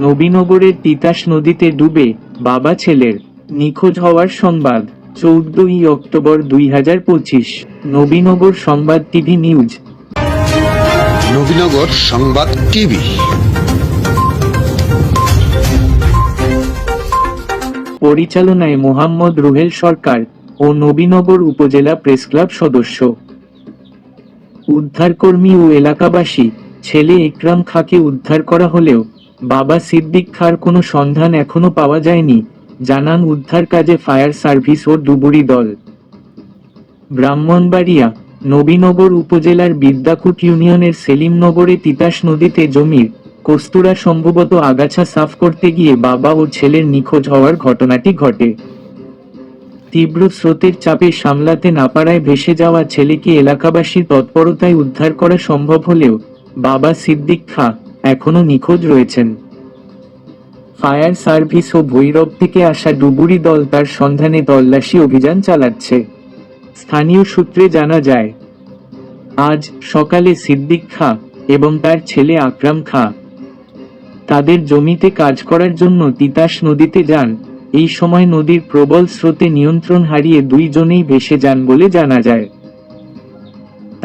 নবীনগরের তিতাস নদীতে ডুবে বাবা ছেলের নিখোঁজ হওয়ার সংবাদ চৌদ্দই অক্টোবর দুই হাজার পঁচিশ নবীনগর সংবাদ টিভি নিউজ। নবীনগর সংবাদ টিভি। পরিচালনায় মোহাম্মদ রুহেল সরকার ও নবীনগর উপজেলা প্রেস ক্লাব সদস্য। উদ্ধারকর্মী ও এলাকাবাসী ছেলে ইকরাম খাকে উদ্ধার করা হলেও বাবা সিদ্দিক খার কোনো সন্ধান এখনও পাওয়া যায়নি। জানান উদ্ধার কাজে ফায়ার সার্ভিস ও ডুবুরি দল। ব্রাহ্মণবাড়িয়া, নবীনগর উপজেলার বিদ্যাকুট ইউনিয়নের সেলিমনগরে তিতাস নদীতে জমির কস্তুরা সম্ভবত আগাছা সাফ করতে গিয়ে বাবা ও ছেলের নিখোঁজ হওয়ার ঘটনাটি ঘটে। তীব্র স্রোতের চাপে সামলাতে না পারায় ভেসে যাওয়া ছেলেকে এলাকাবাসীর তৎপরতায় উদ্ধার করা সম্ভব হলেও বাবা সিদ্দিক খা এখনও নিখোঁজ রয়েছেন। ফায়ার সার্ভিস ও ভৈরব থেকে আসা ডুবুরি দল তার সন্ধানে তল্লাশি অভিযান চালাচ্ছে। স্থানীয় সূত্রে জানা যায়, আজ সকালে সিদ্দিক খা এবং তার ছেলে আকরাম খা তাদের জমিতে কাজ করার জন্য তিতাস নদীতে যান। এই সময় নদীর প্রবল স্রোতে নিয়ন্ত্রণ হারিয়ে দুইজনেই ভেসে যান বলে জানা যায়।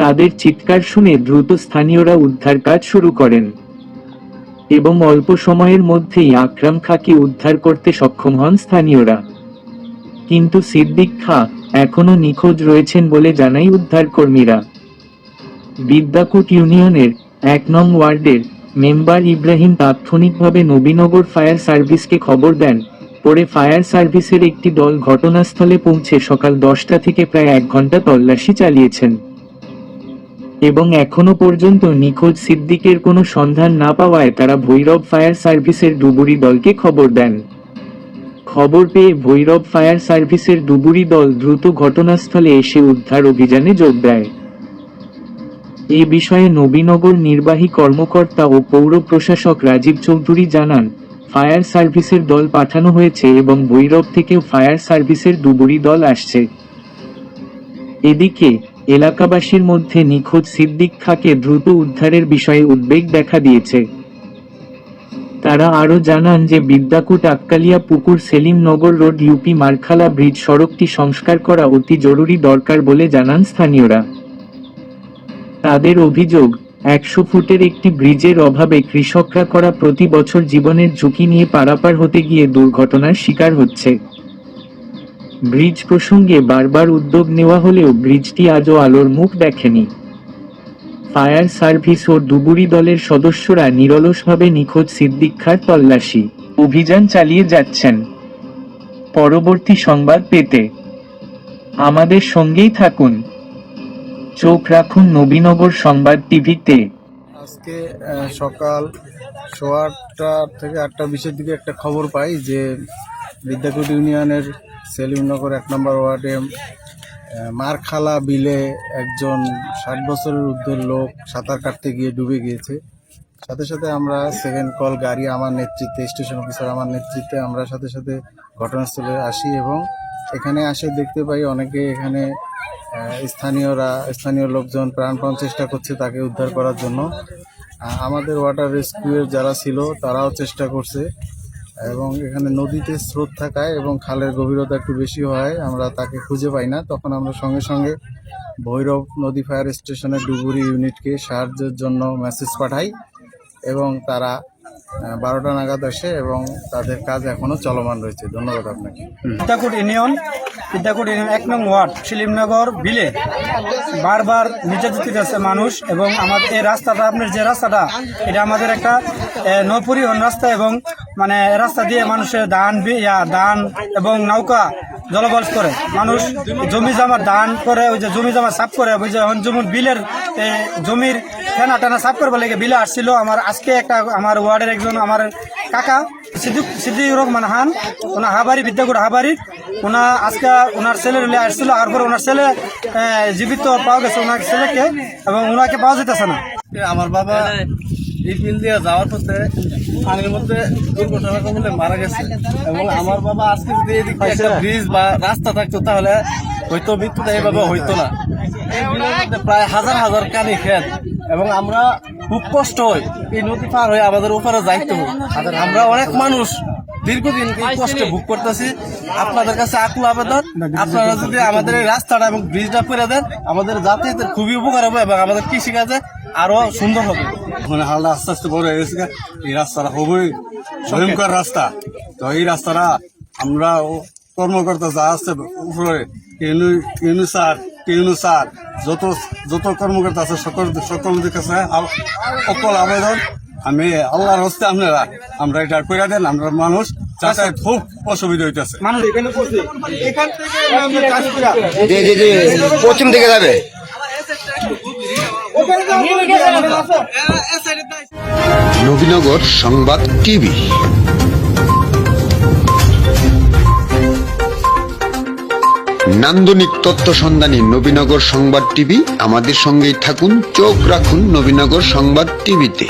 তাদের চিৎকার শুনে দ্রুত স্থানীয়রা উদ্ধার কাজ শুরু করেন। এবং অল্প সময়ের মধ্যেই আকরাম খাকে উদ্ধার করতে সক্ষম হন স্থানীয়রা। কিন্তু সিদ্দিক খা এখনও নিখোঁজ রয়েছেন বলে জানাই উদ্ধার কর্মীরা বিদ্যাকুট ইউনিয়নের এক নং ওয়ার্ডের মেম্বার ইব্রাহিম তাৎক্ষণিকভাবে নবীনগর ফায়ার সার্ভিসকে খবর দেন। পরে ফায়ার সার্ভিসের একটি দল ঘটনাস্থলে পৌঁছে সকাল দশটা থেকে প্রায় এক ঘণ্টা তল্লাশি চালিয়েছেন। এবং এখনও পর্যন্ত নিখোঁজ সিদ্দিকের কোনো সন্ধান না পাওয়ায় তারা ভৈরব ফায়ার সার্ভিসের ডুবুরি দলকে খবর দেন। খবর পেয়ে ভৈরব ফায়ার সার্ভিসের ডুবুরি দল দ্রুত ঘটনাস্থলে এসে উদ্ধার অভিযানে যোগ দেয়। এ বিষয়ে নবীনগর নির্বাহী কর্মকর্তা ও পৌর প্রশাসক রাজীব চৌধুরী জানান, ফায়ার সার্ভিসের দল পাঠানো হয়েছে এবং ভৈরব থেকেও ফায়ার সার্ভিসের ডুবুরি দল আসছে। এদিকে এলাকাবাসীর মধ্যে নিখোঁজ সিদ্দিক খাকে দ্রুত উদ্ধারের বিষয়ে উদ্বেগ দেখা দিয়েছে। তারা আরও জানান যে বিদ্যাকুট আক্কালিয়া পুকুর Selimnagar road UP Markhala bridge সড়কটি সংস্কার করা অতি জরুরি দরকার বলে জানান স্থানীয়রা। তাদের অভিযোগ, একশো ফুটের একটি ব্রিজের অভাবে কৃষকরা করা প্রতি বছর জীবনের ঝুঁকি নিয়ে পারাপার হতে গিয়ে দুর্ঘটনার শিকার হচ্ছে। ব্রিজ প্রসঙ্গে বারবার উদ্যোগ নেওয়া হলেও ব্রিজটি আজও আলোর মুখ দেখেনি। ফায়ার সার্ভিস ও ডুবুরি দলের সদস্যরা নিরলসভাবে নিখোঁজ সিদ্দিক খার তল্লাশি। অভিযান চালিয়ে যাচ্ছেন। পরবর্তী সংবাদ পেতে আমাদের সঙ্গেই থাকুন। চোখ রাখুন নবীনগর সংবাদ টিভিতে। আজকে সকাল সোয়া আটটা থেকে আটটা বিশের দিকে একটা খবর পাই যে বিদ্যাকুট ইউনিয়নের সেলিমনগর এক নম্বর ওয়ার্ডে মারখালা বিলে একজন ষাট বছরের ঊর্ধ্বের লোক সাঁতার কাটতে গিয়ে ডুবে গিয়েছে। সাথে সাথে আমরা সেকেন্ড কল গাড়ি আমার নেতৃত্বে, স্টেশন অফিসার আমার নেতৃত্বে আমরা সাথে সাথে ঘটনাস্থলে আসি এবং এখানে আসে দেখতে পাই অনেকে এখানে স্থানীয়রা, স্থানীয় লোকজন প্রাণপণ চেষ্টা করছে তাকে উদ্ধার করার জন্য। আমাদের ওয়াটার রেস্কিউয়ের যারা ছিল তারাও চেষ্টা করছে। এবং এখানে নদীতে স্রোত থাকায় এবং খালের গভীরতা একটু বেশি হয়, আমরা তাকে খুঁজে পাই না। তখন আমরা সঙ্গে সঙ্গে ভৈরব নদী ফায়ার স্টেশনের ডুবুরি ইউনিটকে সাহায্যের জন্য মেসেজ পাঠাই এবং তারা বারোটা নাগাদ আসে এবং তাদের কাজ এখনও চলমান রয়েছে। ধন্যবাদ আপনাকে। বিদ্যাকুট ইউনিয়ন বিদ্যাকুট ইউনিয়ন এক নং ওয়ার্ড, শিলিমনগর বিলে। বারবার নির্যাতিত যাচ্ছে মানুষ এবং আমাদের এই রাস্তাটা, আপনার যে রাস্তাটা, এটা আমাদের একটা নৌপরিবহন রাস্তা এবং মানে রাস্তা দিয়ে মানুষের ধান ধান এবং নৌকা জলবলস করে। মানুষ জমি জামা ধান করে, ওই যে জমি জামা সাফ করে, ওই যে যেমন বিলের জমির ফেনা টানা সাফ করবার লেগে বিলে আসছিল, আমার আজকে একটা আমার ওয়ার্ডের একজন আমার কাকা, সিদ্দিক সিদ্দিকুর রহমান হান ওনার হাবারি বিদ্যাগুড় হাবারি ওনা আজকে ওনার ছেলে আসছিল, আর পরে ওনার ছেলে জীবিত পাওয়া গেছে ওনার ছেলেকে, এবং ওনাকে পাওয়া যেতেছে না। আমার বাবা এই বিল দিয়ে যাওয়ার পথে পানির মধ্যে দুর্ঘটনা কবলে মারা গেছে। এবং আমার বাবা আজকে যদি এদিকে একটা ব্রিজ বা রাস্তা থাকতো তাহলে হয়তো মৃত্যুটা এইভাবে হইতো না। এই বিলের মধ্যে প্রায় হাজার হাজার কানি খেত। এবং আমরা খুব কষ্ট হয় এই নদী পার হয়ে আমাদের ওপারে যাইতে হয়। আমরা অনেক মানুষ দীর্ঘদিন এই কষ্টে ভোগ করতেছি। আপনাদের কাছে আকুল আবেদন। আপনারা যদি আমাদের এই রাস্তাটা এবং ব্রিজটা করে দেন আমাদের যাতায়াতের খুবই উপকার হবে এবং আমাদের কৃষিকাজে আরও সুন্দর হবে। মানে হালটা আস্তে আস্তে বড় হয়ে গেছে এই রাস্তাটা খুবই ভয়ঙ্কর রাস্তা তো এই রাস্তাটা আমরা ও- কর্মকর্তা যা আছে উপরে ইউনু স্যার ইউনু স্যার যত যত কর্মকর্তা আছে সকল সকলদের কাছে অকল আবেদন আমি আল্লাহর হস্তে আপনারা আমরা এটা করে দেন আমরা মানুষ যাতায়াত খুব অসুবিধা হইতেছে মানুষ এখানে এখান থেকে পশ্চিম দিকে যাবে নবীনগর সংবাদ টিভি। নান্দনিক তত্ত্ব সন্ধানী নবীনগর সংবাদ টিভি, আমাদের সঙ্গেই থাকুন, চোখ রাখুন নবীনগর সংবাদ টিভিতে।